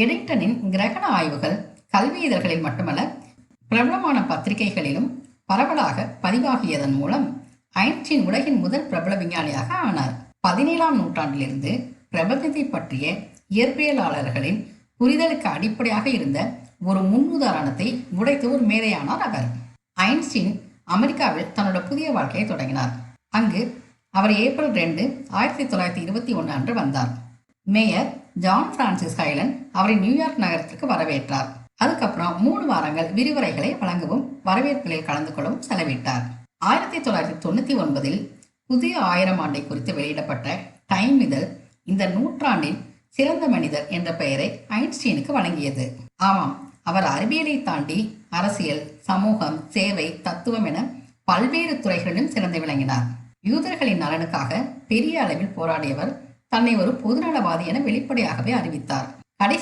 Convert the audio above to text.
எடிங்டனின் கிரகண ஆய்வுகள் கல்வி இதழ்களில் மட்டுமல்ல பிரபலமான பத்திரிகைகளிலும் பரவலாக பதிவாகியதன் மூலம் ஐன்ஸ்டீன் உலகின் முதல் பிரபல விஞ்ஞானியாக ஆனார். பதினேழாம் நூற்றாண்டிலிருந்து பிரபஞ்சத்தை பற்றிய இயற்பியலாளர்களின் புரிதலுக்கு அடிப்படையாக இருந்த ஒரு முன்னுதாரணத்தை உடைத்து ஒரு மேதையானார் அவர். ஐன்ஸ்டீன் அமெரிக்காவில் தன்னோட புதிய வாழ்க்கையை தொடங்கினார். அங்கு அவர் ஏப்ரல் ரெண்டு ஆயிரத்தி தொள்ளாயிரத்தி இருபத்தி ஒன்று அன்று வந்தார். மேயர் ஜான் பிரான்சிஸ் ஹைலன் அவரை நியூயார்க் நகரத்திற்கு வரவேற்றார். அதுக்கப்புறம் மூணு வாரங்கள் விரிவுரைகளை வழங்கவும் வரவேற்புகளில் கலந்து கொள்ளவும் செலவிட்டார். ஆயிரத்தி தொள்ளாயிரத்தி தொண்ணூத்தி ஒன்பதில் புதிய ஆயிரம் ஆண்டை குறித்து வெளியிடப்பட்ட டைம் இதழ் இந்த நூற்றாண்டின் சிறந்த மனிதர் என்ற பெயரை ஐன்ஸ்டீனுக்கு வழங்கியது. ஆமாம் அவர் அறிவியலை தாண்டி அரசியல் சமூகம் சேவை தத்துவம் என பல்வேறு துறைகளிலும் சிறந்து விளங்கினார். யூதர்களின் நலனுக்காக பெரிய அளவில் போராடியவர் தன்னை ஒரு பொதுநலவாதி என வெளிப்படையாகவே அறிவித்தார். கடைசி